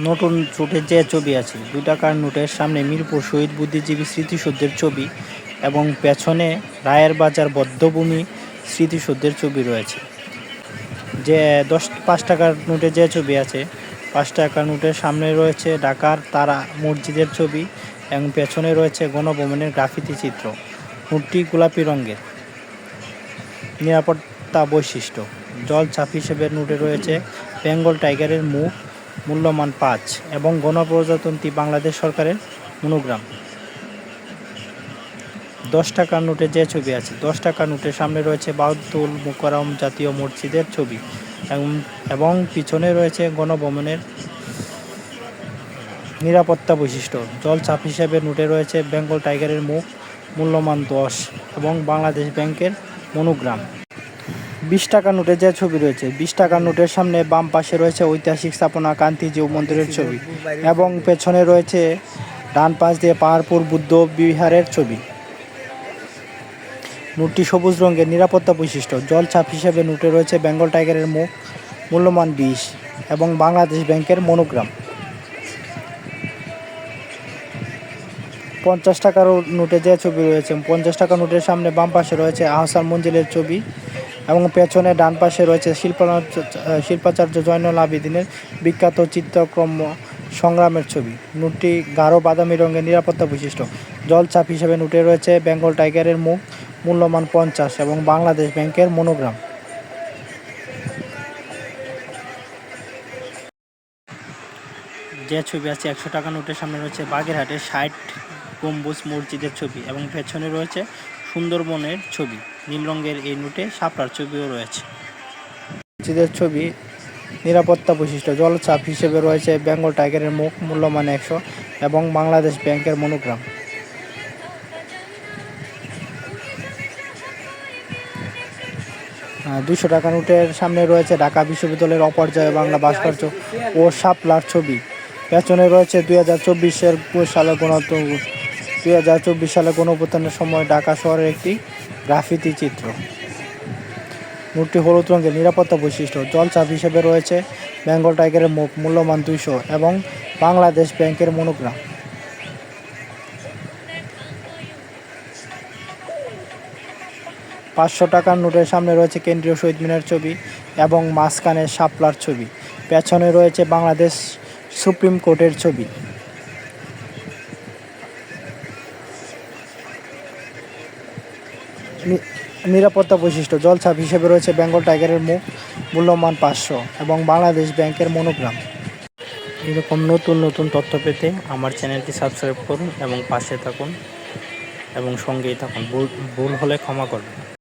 নতুন নোটের যে ছবি আছে দুই টাকার নোটের সামনে মিরপুর শহীদ বুদ্ধিজীবী স্মৃতিসৌধের ছবি এবং পেছনে রায়ের বাজার বদ্ধভূমি স্মৃতিসৌধের ছবি রয়েছে। যে দশ, পাঁচ টাকার নোটে যে ছবি আছে, পাঁচ টাকার নোটের সামনে রয়েছে ঢাকার তারা মসজিদের ছবি এবং পেছনে রয়েছে গণভবনের গ্রাফিতি চিত্র। নোটটি গোলাপি রঙের। নিরাপত্তা বৈশিষ্ট্য। জল ছাপ হিসেবে নোটে রয়েছে বেঙ্গল টাইগারের মুখ মূল্যমান পাঁচ এবং গণপ্রজাতন্ত্রী বাংলাদেশ সরকারের মনোগ্রাম। দশ টাকার নোটে যে ছবি আছে, দশ টাকার নোটের সামনে রয়েছে বাউদ্দুল মুকাররম জাতীয় মসজিদের ছবি এবং এবং পিছনে রয়েছে গণভবনের নিরাপত্তা বৈশিষ্ট্য। জল চাপ হিসেবে নোটে রয়েছে বেঙ্গল টাইগারের মুখ, মূল্যমান দশ এবং বাংলাদেশ ব্যাংকের মনোগ্রাম। বিশ টাকার নোটে যে ছবি রয়েছে, বিশ টাকার নোটের সামনে বাম পাশে রয়েছে ঐতিহাসিক স্থাপনা কান্তিজিউ মন্দিরের ছবি এবং পেছনে রয়েছে ডান পাশ দিয়ে পাহাড়পুর বুদ্ধ বিহারের ছবি। নোটটি সবুজ রঙের নিরাপত্তা বৈশিষ্ট্য। জল ছাপ হিসেবে নোটে রয়েছে বেঙ্গল টাইগারের মুখ মূল্যমান বিষ এবং বাংলাদেশ ব্যাংকের মনোগ্রাম। পঞ্চাশ টাকার নোটে যে ছবি রয়েছে, পঞ্চাশ টাকা নোটের সামনে বাম পাশে রয়েছে আহসান মঞ্জিলের ছবি এবং পেছনে ডান পাশে রয়েছে শিল্পাচার্য শিল্পাচার্য জয়নুল আবেদিনের বিখ্যাত চিত্রক্রম সংগ্রামের ছবি। নোটটি গাঢ় বাদামি রঙের নিরাপত্তা বৈশিষ্ট্য। জল চাপ হিসেবে নোটে রয়েছে বেঙ্গল টাইগারের মুখ মূল্যমান পঞ্চাশ এবং বাংলাদেশ ব্যাংকের মনোগ্রাম। যে ছবি আছে একশো টাকা নোটের সামনে রয়েছে বাগেরহাটের ষাট গম্বুজ মসজিদের ছবি এবং পেছনে রয়েছে সুন্দরবনের ছবি। নীল রঙের এই নোটে শাপলার ছবিও রয়েছে। মসজিদের ছবি নিরাপত্তা বৈশিষ্ট্য জলচাপ হিসেবে রয়েছে বেঙ্গল টাইগারের মুখ, মূল্যমান একশো এবং বাংলাদেশ ব্যাংকের মনোগ্রাম। দুশো টাকা নোটের সামনে রয়েছে ঢাকা বিশ্ববিদ্যালয়ের অপর্যায়ে বাংলা ভাস্কর্য ও শাপলার ছবি। পেছনে রয়েছে দুই হাজার চব্বিশের সালে গণত দুই হাজার চব্বিশ সালে গণপ্রত্যানের সময় ঢাকা শহরের একটি গ্রাফিতি চিত্র। নোটটি হলুদ রঙের নিরাপত্তা বৈশিষ্ট্য জলচাপ হিসেবে রয়েছে বেঙ্গল টাইগারের মুখ মূল্যমান দুইশো এবং বাংলাদেশ ব্যাংকের মনোগ্রাম। পাঁচশো টাকার নোটের সামনে রয়েছে কেন্দ্রীয় শহীদ মিনার ছবি এবং মাঝখানে শাপলার ছবি। পেছনে রয়েছে বাংলাদেশ সুপ্রিম কোর্টের ছবি। নিরাপত্তা বৈশিষ্ট্য জলছাপ হিসেবে রয়েছে বেঙ্গল টাইগারের মুখ মূল্যমান পাঁচশো এবং বাংলাদেশ ব্যাংকের মনোগ্রাম। এরকম নতুন নতুন তথ্য পেতে আমার চ্যানেলটি সাবস্ক্রাইব করুন এবং পাশে থাকুন এবং সঙ্গেই থাকুন। ভুল ভুল হলে ক্ষমা করবেন।